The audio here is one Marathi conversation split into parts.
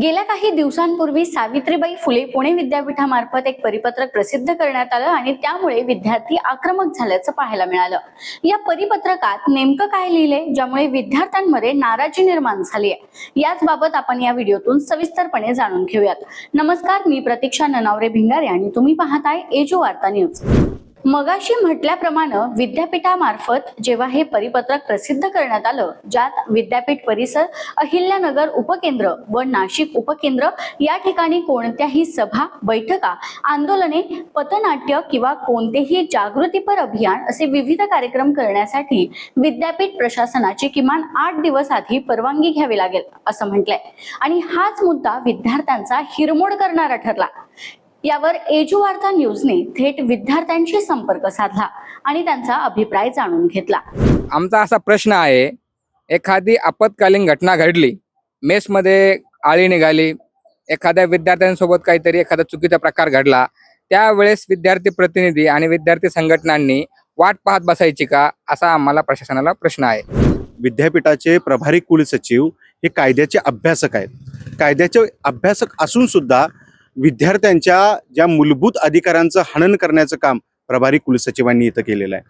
गेल्या काही दिवसांपूर्वी सावित्रीबाई फुले पुणे विद्यापीठामार्फत एक परिपत्रक प्रसिद्ध करण्यात आलं आणि त्यामुळे विद्यार्थी आक्रमक झाल्याचं पाहायला मिळालं. या परिपत्रकात नेमकं काय लिहिले ज्यामुळे विद्यार्थ्यांमध्ये नाराजी निर्माण झाली आहे? याच बाबत आपण या व्हिडिओतून सविस्तरपणे जाणून घेऊयात. नमस्कार मी प्रतीक्षा ननावरे भिंगारे आणि तुम्ही पाहताय एजू वार्ता न्यूज. मगाशी म्हटल्याप्रमाणे विद्यापीठामार्फत जेव्हा हे परिपत्रक प्रसिद्ध करण्यात आलं ज्यात विद्यापीठ परिसर अहिल्यानगर उपकेंद्र व नाशिक उपकेंद्र या ठिकाणी कोणत्याही सभा बैठका आंदोलने पथनाट्य किंवा कोणतेही जागृतीपर अभियान असे विविध कार्यक्रम करण्यासाठी विद्यापीठ प्रशासनाची किमान आठ दिवस आधी परवानगी घ्यावी लागेल असं म्हटलंय. आणि हाच मुद्दा विद्यार्थ्यांचा हिरमोड करणारा ठरला. यावर एजू वार्ता न्यूजने थेट विद्यार्थ्यांशी संपर्क साधला आणि त्यांचा अभिप्राय जाणून घेतला. आमचा असा प्रश्न आहे एखादी आपत्कालीन घटना घडली मेसमध्ये आळी निघाली एखाद्या विद्यार्थ्यांसोबत काहीतरी एखादा चुकीचा प्रकार घडला त्यावेळेस विद्यार्थी प्रतिनिधी आणि विद्यार्थी संघटनांनी वाट पाहत बसायची का असा आम्हाला प्रशासनाला प्रश्न आहे. विद्यापीठाचे प्रभारी कुलसचिव हे कायद्याचे अभ्यासक आहेत. कायद्याचे अभ्यासक असून सुद्धा विद्यार्थ्यांच्या ज्या मूलभूत अधिकारांचं हनन करण्याचं काम प्रभारी कुलसचिवांनी इथं केलेलं आहे.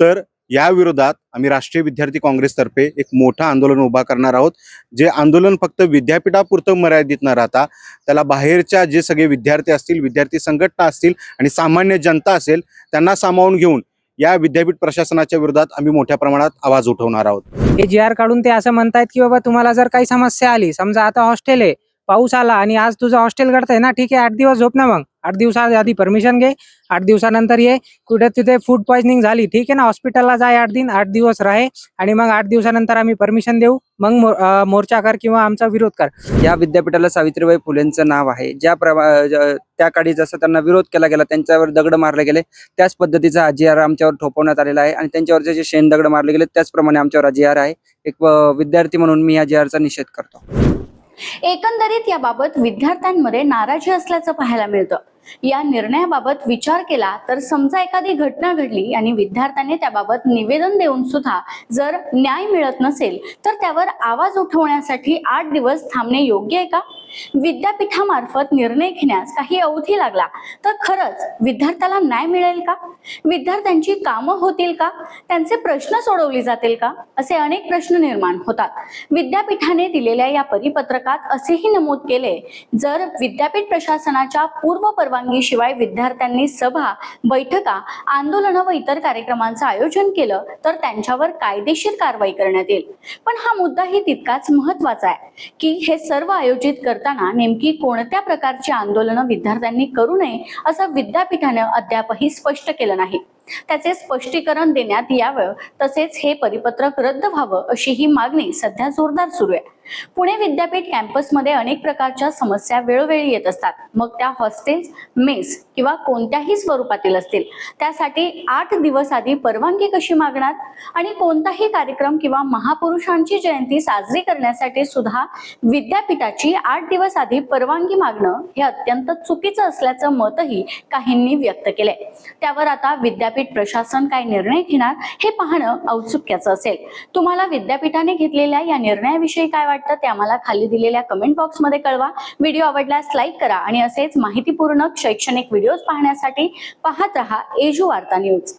तर या विरोधात आम्ही राष्ट्रीय विद्यार्थी काँग्रेसतर्फे एक मोठं आंदोलन उभा करणार आहोत. जे आंदोलन फक्त विद्यापीठापुरतं मर्यादित न राहता त्याला बाहेरच्या जे सगळे विद्यार्थी असतील विद्यार्थी संघटना असतील आणि सामान्य जनता असेल त्यांना सामावून घेऊन या विद्यापीठ प्रशासनाच्या विरोधात आम्ही मोठ्या प्रमाणात आवाज उठवणार आहोत. हे जी आर काढून ते असं म्हणतायत की बाबा तुम्हाला जर काही समस्या आली समजा आता हॉस्टेल आहे पाऊस आला आणि आज तुझं हॉस्टेल करताय ना ठीक आहे आठ दिवस झोप ना मग. आठ दिवसा आधी परमिशन घे आठ दिवसानंतर ये. कुठे तिथे फूड पॉइझनिंग झाली ठीक आहे ना हॉस्पिटलला जाय आठ दिन आठ दिवस राहे आणि मग आठ दिवसानंतर आम्ही परमिशन देऊ. मग मोर्चा कर किंवा आमचा विरोध कर. या विद्यापीठाला सावित्रीबाई फुलेंचं नाव आहे. ज्या प्रमा त्या काळी जसं त्यांना विरोध केला गेला त्यांच्यावर दगड मारले गेले. त्याच पद्धतीचा अजिहार आमच्यावर ठोपवण्यात आलेला आहे आणि त्यांच्यावरचे जे शेण दगड मारले गेले त्याचप्रमाणे आमच्यावर अजिहार आहे. एक विद्यार्थी म्हणून मी या जिहारचा निषेध करतो. एकंदरीत याबाबत विद्यार्थ्यांमध्ये नाराजी असल्याचं पाहायला मिळतं. या निर्णयाबाबत विचार केला तर समजा एखादी घटना घडली आणि विद्यार्थ्याने त्याबाबत निवेदन देऊन सुद्धा जर न्याय मिळत नसेल तर त्यावर आवाज उठवण्यासाठी आठ दिवस थांबणे योग्य आहे का? विद्यापीठामार्फत निर्णय घेण्यास काही अवधी लागला. तर खरंच विद्यार्थ्याला न्याय मिळेल का? विद्यार्थ्यांची कामं होतील का? त्यांचे प्रश्न सोडवले जातील का? असे अनेक प्रश्न निर्माण होतात. विद्यापीठाने दिलेल्या या परिपत्रकात असेही नमूद केले जर विद्यापीठ प्रशासनाच्या पूर्व परवानगीशिवाय विद्यार्थ्यांनी सभा बैठका आंदोलनं व इतर कार्यक्रमांचं आयोजन केलं तर त्यांच्यावर कायदेशीर कारवाई करण्यात येईल. पण हा मुद्दाही तितकाच महत्त्वाचा आहे की हे सर्व आयोजित करताना नेमकी कोणत्या प्रकारची आंदोलनं विद्यार्थ्यांनी करू नये असं विद्यापीठानं अद्यापही स्पष्ट केलं नाही. त्याचे स्पष्टीकरण देण्यात यावं तसेच हे परिपत्रक रद्द व्हावं अशी ही मागणी सध्या जोरदार सुरू आहे. पुणे विद्यापीठ कॅम्पसमध्ये अनेक प्रकारच्या समस्या वेळोवेळी येत असतात. मग त्या हॉस्टेल्स मेस किंवा कोणत्याही स्वरूपातील असतील. त्यासाठी आठ दिवस आधी परवानगी कशी मागणार? आणि कोणताही कार्यक्रम किंवा महापुरुषांची जयंती साजरी करण्यासाठी सुद्धा विद्यापीठाची आठ दिवस आधी परवानगी मागणं हे अत्यंत चुकीचं असल्याचं मतही काहींनी व्यक्त केलंय. त्यावर आता विद्यापीठ प्रशासन काय निर्णय घेणार हे पाहणं औत्सुक्याचं असेल. तुम्हाला विद्यापीठाने घेतलेल्या या निर्णयाविषयी काय वाटतं ते आम्हाला खाली दिलेल्या कमेंट बॉक्समध्ये कळवा. व्हिडिओ आवडल्यास लाईक करा आणि असेच माहितीपूर्ण शैक्षणिक व्हिडिओज पाहण्यासाठी पाहत रहा एजू वार्ता न्यूज.